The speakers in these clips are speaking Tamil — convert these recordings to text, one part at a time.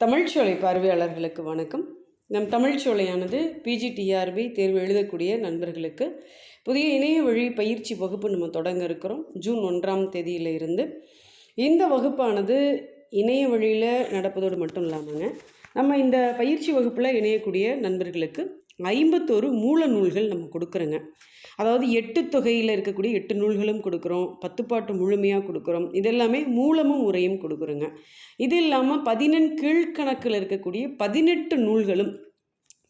தமிழ்ச்சோலை பார்வையாளர்களுக்கு வணக்கம். நம் தமிழ்ச்சோலையானது பிஜிடிஆர்பி தேர்வு எழுதக்கூடிய நண்பர்களுக்கு புதிய இணைய வழி பயிற்சி வகுப்பு நம்ம தொடங்க இருக்கிறோம். ஜூன் ஒன்றாம் தேதியில இருந்து. இந்த வகுப்பானது இணைய வழியில் நடப்பதோடு மட்டும் இல்லாமங்க நம்ம இந்த பயிற்சி வகுப்பில் இணையக்கூடிய நண்பர்களுக்கு ஐம்பத்தோரு மூல நூல்கள் நம்ம கொடுக்குறோங்க. அதாவது எட்டு தொகையில் இருக்கக்கூடிய எட்டு நூல்களும் கொடுக்குறோம். பத்துப்பாட்டு முழுமையாக கொடுக்குறோம். இதெல்லாமே மூலமும் உரையும் கொடுக்குறோங்க. இது இல்லாமல் பதினெண் கீழ்கணக்கில் இருக்கக்கூடிய பதினெட்டு நூல்களும்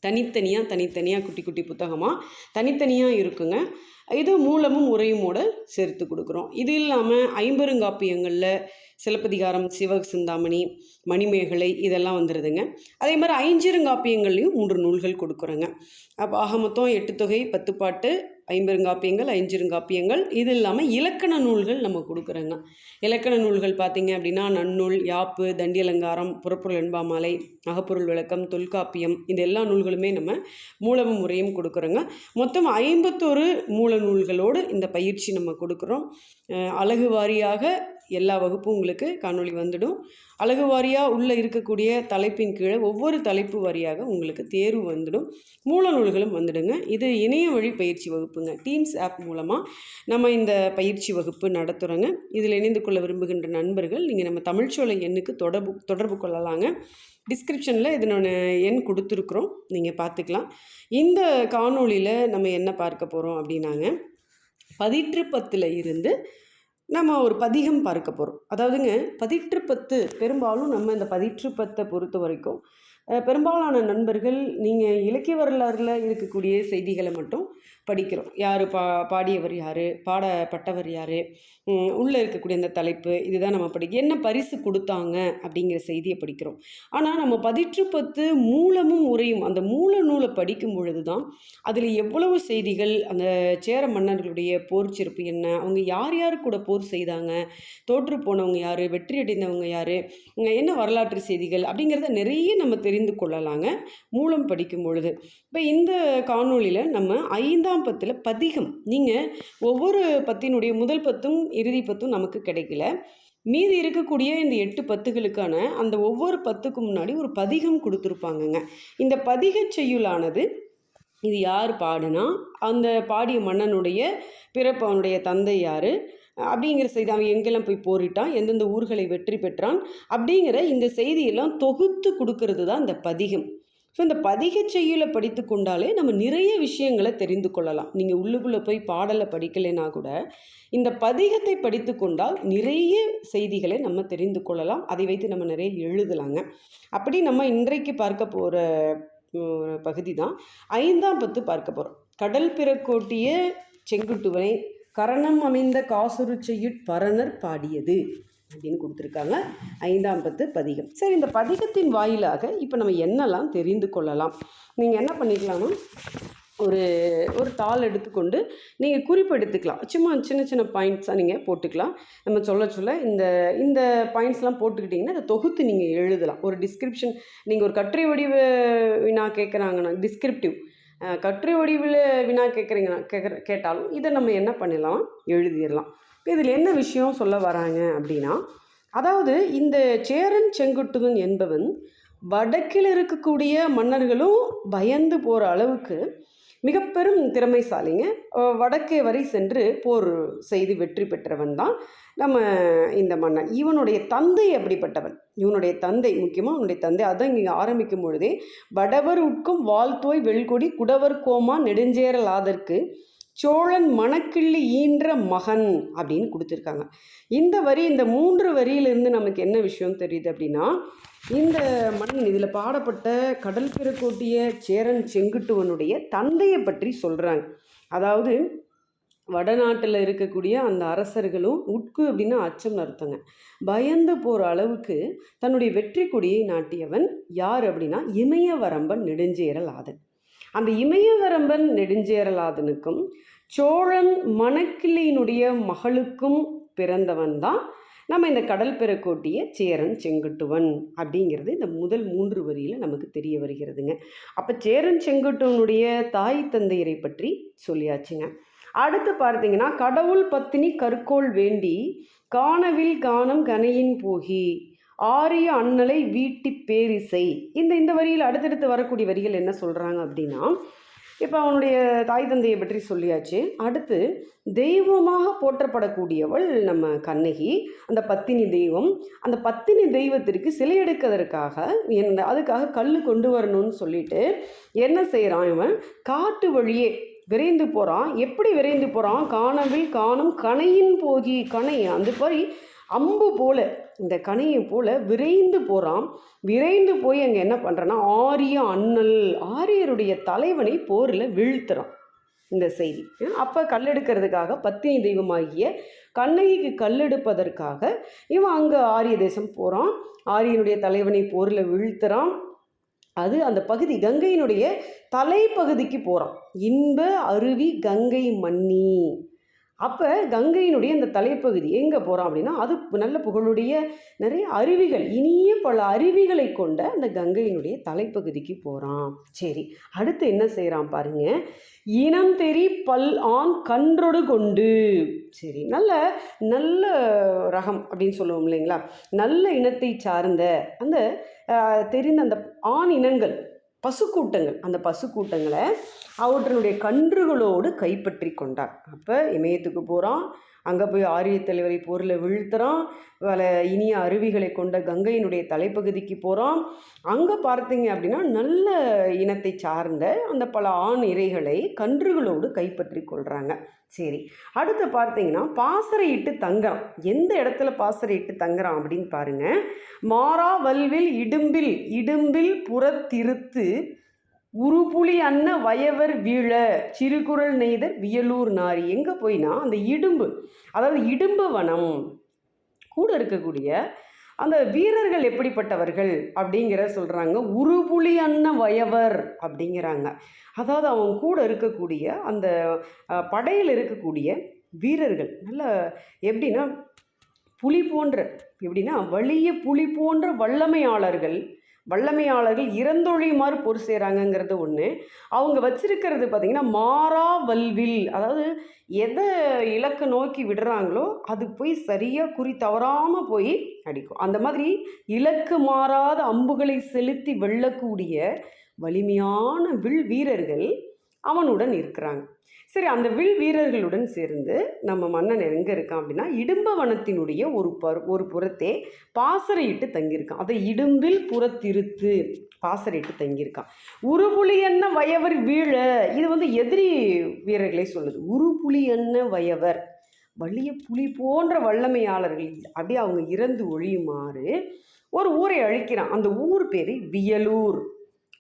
தனித்தனியாக தனித்தனியாக குட்டி குட்டி புத்தகமாக தனித்தனியாக இருக்குங்க. இது மூலமும் உரையுமோட சேர்த்து கொடுக்குறோம். இது இல்லாமல் ஐம்பெருங்காப்பியங்களில் சிலப்பதிகாரம் சிவ சிந்தாமணி மணிமேகலை இதெல்லாம் வந்துடுதுங்க அதே மாதிரி ஐஞ்சிருங்காப்பியங்கள்லையும் மூன்று நூல்கள் கொடுக்குறோங்க. அப்போ ஆக மொத்தம் எட்டு தொகை பத்து பாட்டு ஐம்பெருங்காப்பியங்கள் ஐஞ்சிருங்காப்பியங்கள் இது இல்லாமல் இலக்கண நூல்கள் நம்ம கொடுக்குறோங்க. இலக்கண நூல்கள் பார்த்தீங்க அப்படின்னா நன்னூல் யாப்பு தண்டியலங்காரம் புறப்பொருள் என்பாமாலை அகப்பொருள் விளக்கம் தொல்காப்பியம் இது எல்லா நூல்களுமே நம்ம மூலமும் முறையும் கொடுக்குறோங்க. மொத்தம் ஐம்பத்தொரு மூல நூல்களோடு இந்த பயிற்சி நம்ம கொடுக்குறோம். அழகு வாரியாக எல்லா வகுப்பும் உங்களுக்கு காணொளி வந்துடும். அழகு வாரியாக உள்ளே இருக்கக்கூடிய தலைப்பின் கீழே ஒவ்வொரு தலைப்பு வாரியாக உங்களுக்கு தேர்வு வந்துடும். மூல நூல்களும் வந்துடுங்க. இது இணைய வழி பயிற்சி வகுப்புங்க. டீம்ஸ் ஆப் மூலமாக நம்ம இந்த பயிற்சி வகுப்பு நடத்துகிறோங்க இதில் இணைந்து கொள்ள விரும்புகின்ற நண்பர்கள் நீங்கள் நம்ம தமிழ்ச்சோலை எண்ணுக்கு தொடர்பு தொடர்பு கொள்ளலாங்க. டிஸ்கிரிப்ஷனில் இதனோட எண் கொடுத்துருக்குறோம். நீங்கள் பார்த்துக்கலாம் இந்த காணொளியில் நம்ம என்ன பார்க்க போகிறோம் அப்படின்னாங்க. பதிற்று பத்தில் இருந்து நம்ம ஒரு பதிகம் பார்க்க போகிறோம் அதாவதுங்க பதிற்று பத்து. பெரும்பாலும் நம்ம இந்த பதிற்று பத்தை பொறுத்த வரைக்கும் பெரும்பாலான நண்பர்கள் நீங்கள் இலக்கிய வரலாறில் இருக்கக்கூடிய செய்திகளை மட்டும் படிக்கிறோம். யார் பா பாடியவர் யார் பாடப்பட்டவர் யார் உள்ளே இருக்கக்கூடிய அந்த தலைப்பு இதுதான் நம்ம படிக்க என்ன பரிசு கொடுத்தாங்க அப்படிங்கிற செய்தியை படிக்கிறோம். ஆனால் நம்ம பதிற்று பத்து மூலமும் உரையும் அந்த மூல நூலை படிக்கும் பொழுது தான் அதில் எவ்வளவு செய்திகள் அந்த சேர மன்னர்களுடைய போர் சிறப்பு என்ன அவங்க யார் யார் கூட போர் செய்தாங்க தோற்று போனவங்க யார் வெற்றி அடைந்தவங்க யார் என்ன வரலாற்று செய்திகள் அப்படிங்கிறத நிறைய நம்ம தெரிந்து கொள்ளலாங்க மூலம் படிக்கும் பொழுது. இப்போ இந்த காணொளியில் நம்ம ஐந்தாம் பத்தில் பதிகம். நீங்கள் ஒவ்வொரு பத்தினுடைய முதல் பத்தும் இறுதி பத்தும் நமக்கு கிடைக்கல. மீதி இருக்கக்கூடிய இந்த எட்டு பத்துகளுக்கான அந்த ஒவ்வொரு பத்துக்கு முன்னாடி ஒரு பதிகம் கொடுத்துருப்பாங்கங்க. இந்த பதிகச் செய்யுளானது இது யார் பாடுனா அந்த பாடிய மன்னனுடைய பிறப்பு அவனுடைய தந்தை யார்? அப்படிங்கிற செய்தி அவன் எங்கெல்லாம் போய் போரிட்டான் எந்தெந்த ஊர்களை வெற்றி பெற்றான் அப்படிங்கிற இந்த செய்தியெல்லாம் தொகுத்து கொடுக்கறது தான் இந்த பதிகம். ஸோ இந்த பதிகச் செய்யுளை படித்து கொண்டாலே நம்ம நிறைய விஷயங்களை தெரிந்து கொள்ளலாம். நீங்கள் உள்ளுக்குள்ளே போய் பாடலை படிக்கலைன்னா கூட இந்த பதிகத்தை படித்து கொண்டால் நிறைய செய்திகளை நம்ம தெரிந்து கொள்ளலாம். அதை வைத்து நம்ம நிறைய எழுதலாங்க. அப்படி நம்ம இன்றைக்கு பார்க்க போகிற ஒரு பகுதி தான் ஐந்தாம் பத்து பார்க்க போகிறோம் கடல் பிறக்கோட்டிய செங்குட்டுவனை கரணம் அமைந்த காசுரு செய்யுட் பரணர் பாடியது. அப்படின்னு கொடுத்துருக்காங்க. ஐந்தாம் பத்து பதிகம். சரி இந்த பதிகத்தின் வாயிலாக இப்போ நம்ம என்னெல்லாம் தெரிந்து கொள்ளலாம்? நீங்கள் என்ன பண்ணிக்கலாம்னா ஒரு ஒரு தாள் எடுத்துக்கொண்டு நீங்கள் குறிப்பு எடுத்துக்கலாம். சும்மா சின்ன சின்ன பாயிண்ட்ஸாக நீங்கள் போட்டுக்கலாம். நம்ம சொல்ல சொல்ல இந்த இந்த பாயிண்ட்ஸ்லாம் போட்டுக்கிட்டிங்கன்னா அதை தொகுத்து நீங்கள் எழுதலாம். ஒரு டிஸ்கிரிப்ஷன் நீங்கள் ஒரு கட்டுரை வடிவ வினா கேட்குறாங்கன்னா டிஸ்கிரிப்டிவ் கட்டுரை வடிவில் வினா கேட்குறீங்கன்னா கேட்குற கேட்டாலும் இதை நம்ம என்ன பண்ணிடலாம்? எழுதிடலாம். இப்போ இதில் என்ன விஷயம் சொல்ல வராங்க அப்படின்னா அதாவது இந்த சேரன் செங்குட்டுவன் என்பவன் வடக்கில் இருக்கக்கூடிய மன்னர்களும் பயந்து போகிற அளவுக்கு மிக பெரும் திறமைசாலிங்க. வடக்கே வரை சென்று போர் செய்து வெற்றி பெற்றவன் தான் நம்ம இந்த மன்னன். இவனுடைய தந்தை அப்படிப்பட்டவன். இவனுடைய தந்தை முக்கியமாக அவனுடைய தந்தை அதான் இங்கே ஆரம்பிக்கும் பொழுதே வடவர் உட்கும் வாழ்த்தோய் வெள்கொடி குடவர் கோமா நெடுஞ்சேரலாதற்கு சோழன் மணக்கிள்ளி ஈன்ற மகன் அப்படின்னு கொடுத்துருக்காங்க. இந்த வரி இந்த மூன்று வரியிலிருந்து நமக்கு என்ன விஷயம் தெரியுது அப்படின்னா இந்த மன்னன் இதில் பாடப்பட்ட கடல் பிறக்கோட்டிய சேரன் செங்குட்டுவனுடைய தந்தையை பற்றி சொல்கிறாங்க அதாவது வடநாட்டில் இருக்கக்கூடிய அந்த அரசர்களும் உட்கு அப்படின்னா அச்சம் அர்த்தங்க பயந்து போகிற அளவுக்கு தன்னுடைய வெற்றி கொடியை நாட்டியவன் யார் அப்படின்னா இமயவரம்பன் நெடுஞ்சேரலாதன் அந்த இமயவரம்பன் நெடுஞ்சேரலாதனுக்கும் சோழன் மணக்கிள்ளியினுடைய மகளுக்கும் பிறந்தவன் தான் நம்ம இந்த கடல் பெறக்கோட்டிய சேரன் செங்குட்டுவன் அப்படிங்கிறது இந்த முதல் மூன்று வரியில் நமக்கு தெரிய வருகிறதுங்க. அப்போ சேரன் செங்குட்டுவனுடைய தாய் தந்தையரை பற்றி சொல்லியாச்சுங்க. அடுத்து பார்த்தீங்கன்னா கடவுள் பத்தினி கற்கோள் வேண்டி காணவில் காணம் கனையின் போகி ஆரிய அண்ணலை வீட்டி பேரிசை. இந்த இந்த வரியில் அடுத்தடுத்து வரக்கூடிய வரிகள் என்ன சொல்கிறாங்க அப்படின்னா இப்போ அவனுடைய தாய் தந்தையை பற்றி சொல்லியாச்சு. அடுத்து தெய்வமாக போற்றப்படக்கூடியவள் நம்ம கண்ணகி அந்த பத்தினி தெய்வம். அந்த பத்தினி தெய்வத்திற்கு சிலை எடுக்கிறதுக்காக என்ன அதுக்காக கல் கொண்டு வரணும்னு சொல்லிட்டு என்ன செய்கிறான் இவன்? காட்டு வழியே விரைந்து போகிறான் எப்படி விரைந்து போகிறான் காணவில் காணும் கணையின் போகி கணை அந்த மாதிரி அம்பு போல இந்த கணையை போல விரைந்து போகிறான் விரைந்து போய் அங்கே என்ன பண்ணுறான்னா ஆரிய அண்ணல் ஆரியருடைய தலைவனை போரில் வீழ்த்துறான் இந்த செய்தி. அப்போ கல்லெடுக்கிறதுக்காக பத்தினி தெய்வமாகிய கண்ணகிக்கு கல்லெடுப்பதற்காக இவன் அங்கே ஆரிய தேசம் போகிறான் ஆரியனுடைய தலைவனை போரில் வீழ்த்துறான். அது அந்த பகுதி கங்கையினுடைய தலைப்பகுதிக்கு போகிறான் இன்ப அருவி கங்கை மன்னி அப்போ கங்கையினுடைய அந்த தலைப்பகுதி எங்கே போகிறான் அப்படின்னா அது நல்ல புகழுடைய நிறைய அருவிகள் இனிய பல அருவிகளை கொண்ட அந்த கங்கையினுடைய தலைப்பகுதிக்கு போகிறான் சரி அடுத்து என்ன செய்கிறான் பாருங்க. இனம் தெரி பல் ஆண் கன்றொடு கொண்டு. சரி நல்ல நல்ல ரகம் அப்படின்னு சொல்லுவோம் இல்லைங்களா? நல்ல இனத்தை சார்ந்த அந்த தெரிந்த அந்த ஆண் இனங்கள் பசுக்கூட்டங்கள் அந்த பசுக்கூட்டங்களை அவற்றினுடைய கன்றுகளோடு கைப்பற்றி கொண்டார் அப்போ இமயத்துக்கு போகிறான் அங்கே போய் ஆரிய தலைவரை போரில் வீழ்த்துறான். பல இனிய அருவிகளை கொண்ட கங்கையினுடைய தலைப்பகுதிக்கு போகிறான் அங்கே பார்த்தீங்க அப்படின்னா நல்ல இனத்தை சார்ந்த அந்த பல ஆண் இறைகளை கன்றுகளோடு கைப்பற்றி கொள்கிறாங்க சரி அடுத்து பார்த்தீங்கன்னா பாசறையிட்டு தங்குறான். எந்த இடத்துல பாசறையிட்டு தங்குறான் அப்படின்னு பாருங்கள் மாறா வல்வில் இடும்பில் இடும்பில் புறத்திருத்து உருபுலி அன்ன வயவர் வீழ சிறுகுறள் நெய்தர் வியலூர் நாரி. எங்கே போயினா அந்த இடும்பு அதாவது இடும்பு வனம் கூட இருக்கக்கூடிய அந்த வீரர்கள் எப்படிப்பட்டவர்கள் அப்படிங்கிற சொல்கிறாங்க உருபுலி அன்ன வயவர் அப்படிங்கிறாங்க. அதாவது அவங்க கூட இருக்கக்கூடிய அந்த படையில் இருக்கக்கூடிய வீரர்கள். நல்ல எப்படின்னா புலி போன்ற எப்படின்னா வலிய புலி போன்ற வல்லமையாளர்கள் வல்லமையாளர்கள் இறந்தொழியுமாறு போர் செய்கிறாங்கங்கிறது ஒன்று அவங்க வச்சிருக்கிறது பார்த்திங்கன்னா மாறா வல்வில் அதாவது எதை இலக்கு நோக்கி விடுறாங்களோ அது போய் சரியாக குறி தவறாமல் போய் அடிக்கும். அந்த மாதிரி இலக்கு மாறாத அம்புகளை செலுத்தி வெல்லக்கூடிய வலிமையான வில் வீரர்கள் அவனுடன் இருக்கிறாங்க. சரி அந்த வில் வீரர்களுடன் சேர்ந்து நம்ம மன்னன் எங்கே இருக்கான் அப்படின்னா இடும்பவனத்தினுடைய ஒரு பரு ஒரு புறத்தே பாசறையிட்டு தங்கியிருக்கான். அதை இடும்பில் புறத்திருத்து பாசறையிட்டு தங்கியிருக்கான். உருபுலி என்ன வயவர் வீழ? இது வந்து எதிரி வீரர்களை சொல்லுது. உருபுலி என்ன வயவர்? வலிய புலி போன்ற வல்லமையாளர்கள் அப்படியே அவங்க இறந்து ஒழியுமாறு ஒரு ஊரை அழிக்கிறான். அந்த ஊர் பேர் வியலூர்.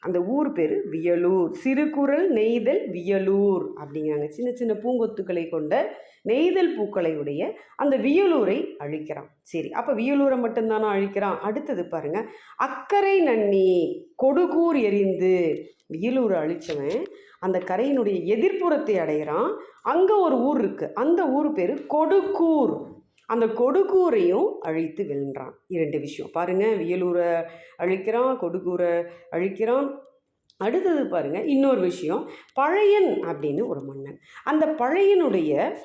அந்த ஊர் பேர் வியலூர். சிறுகுறள் நெய்தல் வியலூர் அப்படிங்கிறாங்க. சின்ன சின்ன பூங்கொத்துக்களை கொண்ட நெய்தல் பூக்களை உடைய அந்த வியலூரை அழிக்கிறான். சரி அப்போ வியலூரை மட்டும்தானா அழிக்கிறான்? அடுத்தது பாருங்க. அக்கறை நன்னி கொடுகூர் எரிந்து வியலூரை அழிச்சவன் அந்த கரையினுடைய எதிர்ப்புறத்தை அடைகிறான். அங்கே ஒரு ஊர் இருக்குது அந்த ஊர் பேர் கொடுக்கூர் அந்த கொடுக்கூரையும் அழித்து வெல்கிறான். இரண்டு விஷயம். பாருங்கள் வியலூரை அழிக்கிறான் கொடுக்கூரை அழிக்கிறான். அடுத்தது பாருங்கள் இன்னொரு விஷயம். பழையன் அப்படின்னு ஒரு மன்னன். அந்த பழையனுடைய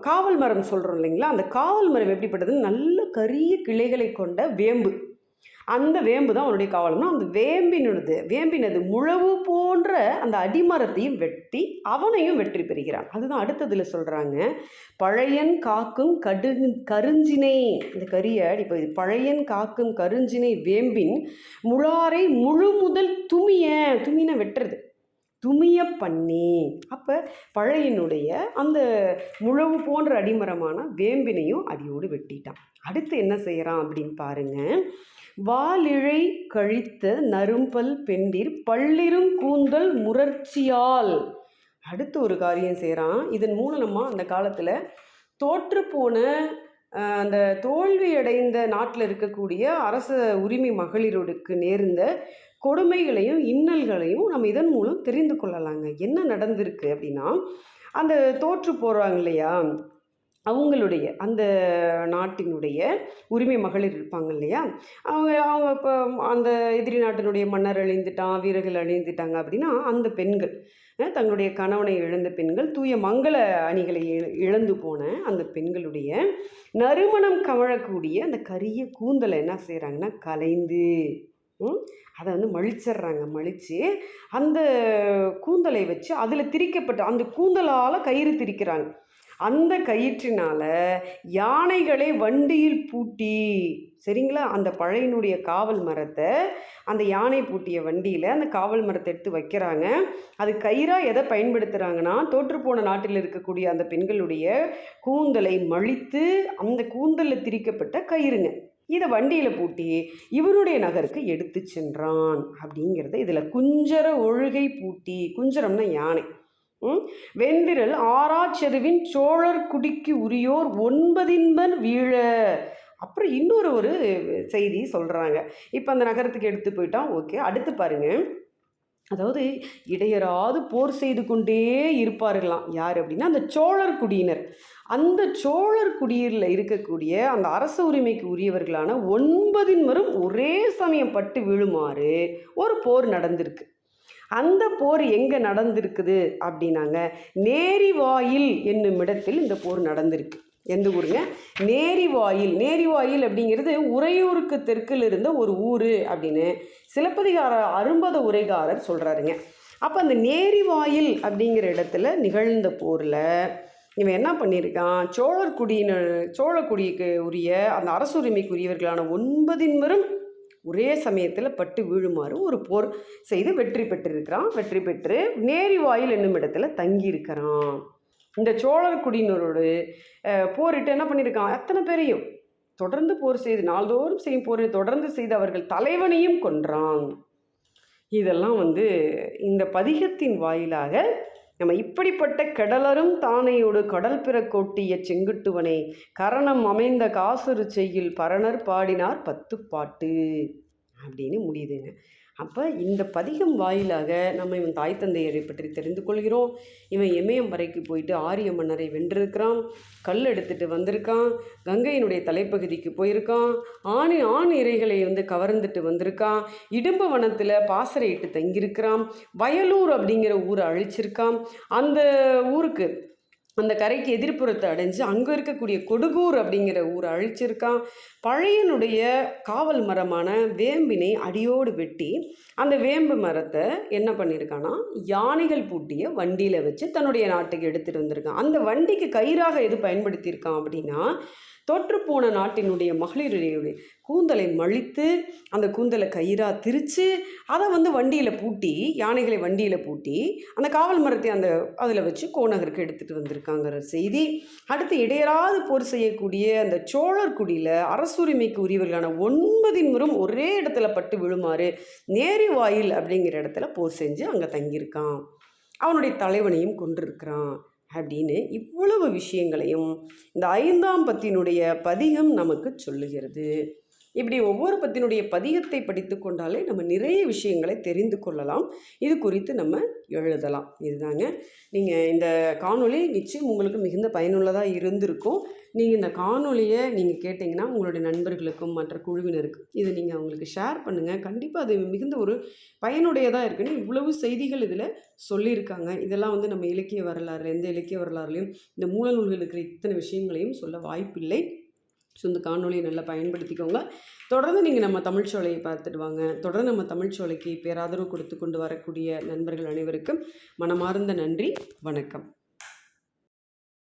காவல் மரம் சொல்கிறோம் இல்லைங்களா? அந்த காவல் மரம் எப்படிப்பட்டது நல்ல கரிய கிளைகளை கொண்ட வேம்பு. அந்த வேம்பு தான் அவனுடைய காவலம்னா அந்த வேம்பினது வேம்பினது முழவு போன்ற அந்த அடிமரத்தையும் வெட்டி அவனையும் வெற்றி பெறுகிறான். அதுதான் அடுத்ததில் சொல்கிறாங்க பழையன் காக்கும் கடு கருஞ்சினை இந்த கரிய இப்போ இது பழையன் காக்கும் கருஞ்சினை வேம்பின் முழாரை முழு முதல் துமிய துமின வெட்டுறது. துமிய பண்ணி. அப்போ பழையனுடைய அந்த முழவு போன்ற அடிமரமான வேம்பினையும் அடியோடு வெட்டிட்டான். அடுத்து என்ன செய்கிறான் அப்படின்னு பாருங்க. வாலிழை கழித்த நரும்பல் பெண்டிர் பள்ளிரும் கூந்தல் முரட்சியால் அடுத்து ஒரு காரியம் செய்கிறான் இதன் மூலமாக அந்த காலத்தில் தோற்றுப்போன அந்த தோல்வி அடைந்த நாட்டில் இருக்கக்கூடிய அரச உரிமை மகளிருக்கு நேர்ந்த கொடுமைகளையும் இன்னல்களையும் நம்ம இதன் மூலம் தெரிந்து கொள்ளலாங்க. என்ன நடந்திருக்கு அப்படின்னா அந்த தோற்று போகிறாங்க இல்லையா? அவங்களுடைய அந்த நாட்டினுடைய உரிமை மகளிர் இருப்பாங்க இல்லையா? அவங்க அவங்க இப்போ அந்த எதிரி நாட்டினுடைய மன்னர் அழிந்துட்டான் வீரர்கள் அழிந்துட்டாங்க அப்படின்னா அந்த பெண்கள் தங்களுடைய கணவனை இழந்த பெண்கள் தூய மங்கள அணிகளை இழ- இழந்து போன அந்த பெண்களுடைய நறுமணம் கமழக்கூடிய அந்த கரிய கூந்தலை என்ன செய்கிறாங்கன்னா கலைந்து அதை வந்து மழிச்சிட்றாங்க மழித்து அந்த கூந்தலை வச்சு அதில் திரிக்கப்பட்ட அந்த கூந்தலால் கயிறு திரிக்கிறாங்க. அந்த கயிற்றினால யானைகளை வண்டியில் பூட்டி சரிங்களா? அந்த பழையனுடைய காவல் மரத்தை அந்த யானை பூட்டிய வண்டியில் அந்த காவல் மரத்தை எடுத்து வைக்கிறாங்க. அது கயிறாக எதை பயன்படுத்துகிறாங்கன்னா தோற்றுப்போன நாட்டில் இருக்கக்கூடிய அந்த பெண்களுடைய கூந்தலை மழித்து அந்த கூந்தலில் திரிக்கப்பட்ட கயிறுங்க. இதை வண்டியில் பூட்டி இவருடைய நகருக்கு எடுத்து சென்றான் அப்படிங்கிறத இதில் குஞ்சர ஒழுகை பூட்டி குஞ்சரம்னா யானை. ம்? வெந்திரல் ஆறாச்செருவின் சோழர் குடிக்கு உரியோர் ஒன்பதின்பன் வீழ. அப்புறம் இன்னொரு ஒரு செய்தி சொல்கிறாங்க இப்போ அந்த நகரத்துக்கு எடுத்து போயிட்டான். ஓகே அடுத்து பாருங்கள் அதாவது இடையராது போர் செய்து கொண்டே இருப்பார்களாம். யார் அப்படின்னா அந்த சோழர் குடியினர். அந்த சோழர் குடியில் இருக்கக்கூடிய அந்த அரச உரிமைக்கு உரியவர்களான ஒன்பதின் வரும் ஒரே சமயம் பட்டு விழுமாறு ஒரு போர் நடந்திருக்கு. அந்த போர் எங்கே நடந்திருக்குது அப்படின்னாங்க நேரிவாயில் என்னும் இடத்தில் இந்த போர் நடந்திருக்கு. எந்த ஊருங்க? நேரிவாயில் நேரிவாயில் அப்படிங்கிறது உறையூருக்கு தெற்கில் இருந்த ஒரு ஊர் அப்படின்னு சிலப்பதிகார அரும்பத உரைகாரர் சொல்கிறாருங்க அப்போ அந்த நேரிவாயில் அப்படிங்கிற இடத்துல நிகழ்ந்த போரில் இவன் என்ன பண்ணியிருக்கான்? சோழர் குடியின சோழக்குடிக்கு உரிய அந்த அரசுரிமைக்கு உரியவர்களான ஒன்பதின்வரும் ஒரே சமயத்தில் பட்டு வீழுமாறு ஒரு போர் செய்து வெற்றி பெற்றிருக்கிறான். வெற்றி பெற்று நேரிவாயில் என்னும் இடத்துல தங்கியிருக்கிறான். இந்த சோழர் குடியினரோடு போரிட்டு என்ன பண்ணியிருக்கான் அத்தனை பேரையும் தொடர்ந்து போர் செய்து நாள்தோறும் செய்யும் போரை தொடர்ந்து செய்து அவர்கள் தலைவனையும் கொன்றான். இதெல்லாம் வந்து இந்த பதிகத்தின் வாயிலாக நம்ம இப்படிப்பட்ட கடலரும் தானையோடு கடல் பிற கொட்டிய செங்குட்டுவனை கரணம் அமைந்த காசுறு செய்யில் பரணர் பாடினார் பத்து பாட்டு அப்படின்னு முடியுதுங்க. அப்போ இந்த பதிகம் வாயிலாக நம்ம இவன் தாய் தந்தையரை பற்றி தெரிந்து கொள்கிறோம். இவன் இமயம் வரைக்கு போயிட்டு ஆரிய மன்னரை வென்றிருக்கிறான். கல் எடுத்துட்டு வந்திருக்கான். கங்கையினுடைய தலைப்பகுதிக்கு போயிருக்கான். ஆணி ஆண் இறைகளை வந்து கவர்ந்துட்டு வந்திருக்கான். இடும்பு வனத்தில் பாசறையிட்டு தங்கியிருக்கிறான். வயலூர் அப்படிங்கிற ஊரை அழிச்சிருக்கான். அந்த ஊருக்கு அந்த கரைக்கு எதிர்ப்புறத்தை அடைஞ்சு அங்கே இருக்கக்கூடிய கொடுகூர் அப்படிங்கிற ஊரை அழிச்சிருக்கான். பழையனுடைய காவல் மரமான வேம்பினை அடியோடு வெட்டி அந்த வேம்பு மரத்தை என்ன பண்ணியிருக்கான்னா யானைகள் பூட்டிய வண்டியில் வச்சு தன்னுடைய நாட்டுக்கு எடுத்துகிட்டு வந்திருக்கான். அந்த வண்டிக்கு கயிறாக எது பயன்படுத்தியிருக்கான் அப்படின்னா தோற்றுப்போன நாட்டினுடைய மகளிருடைய கூந்தலை மழித்து அந்த கூந்தலை கயிறாக திரித்து அதை வந்து வண்டியில் பூட்டி யானைகளை வண்டியில் பூட்டி அந்த காவல் மரத்தை அந்த அதில் வச்சு கோநகருக்கு எடுத்துகிட்டு இருக்காங்கிற செய்தி. அடுத்து இடையராது போர் செய்யக்கூடிய அந்த சோழர் குடியில் அரசுரிமைக்கு உரியவர்களான ஒன்பதின் முறம் ஒரே இடத்துல பட்டு விழுமாறு நேரிவாயில் அப்படிங்கிற இடத்துல போர் செஞ்சு அங்கே தங்கியிருக்கான். அவனுடைய தலைவனையும் கொண்டிருக்கிறான் அப்படின்னு இவ்வளவு விஷயங்களையும் இந்த ஐந்தாம் பத்தினுடைய பதிகம் நமக்கு சொல்லுகிறது. இப்படி ஒவ்வொரு பத்தினுடைய பதிகத்தை படித்து கொண்டாலே நம்ம நிறைய விஷயங்களை தெரிந்து கொள்ளலாம். இது குறித்து நம்ம எழுதலாம். இதுதாங்க. நீங்கள் இந்த காணொளி நிச்சயம் உங்களுக்கு மிகுந்த பயனுள்ளதாக இருந்திருக்கும். நீங்கள் இந்த காணொளியை நீங்கள் கேட்டிங்கன்னா உங்களுடைய நண்பர்களுக்கும் மற்ற குழுவினருக்கும் இதை நீங்கள் அவங்களுக்கு ஷேர் பண்ணுங்கள் கண்டிப்பாக அது மிகுந்த ஒரு பயனுடையதாக இருக்குன்னு இவ்வளவு செய்திகள் இதில் சொல்லியிருக்காங்க. இதெல்லாம் வந்து நம்ம இலக்கிய வரலாறு எந்த இலக்கிய வரலாறுலையும் இந்த மூல நூல்கள் இருக்கிற இத்தனை விஷயங்களையும் சொல்ல வாய்ப்பில்லை. ஸோ இந்த காணொலியை நல்லா பயன்படுத்திக்கோங்க. தொடர்ந்து நீங்கள் நம்ம தமிழ் சோலையை பார்த்துட்டு வாங்க. தொடர்ந்து நம்ம தமிழ் சோலைக்கு பேராதரவு கொடுத்து கொண்டு வரக்கூடிய நண்பர்கள் அனைவருக்கும் மனமார்ந்த நன்றி. வணக்கம்.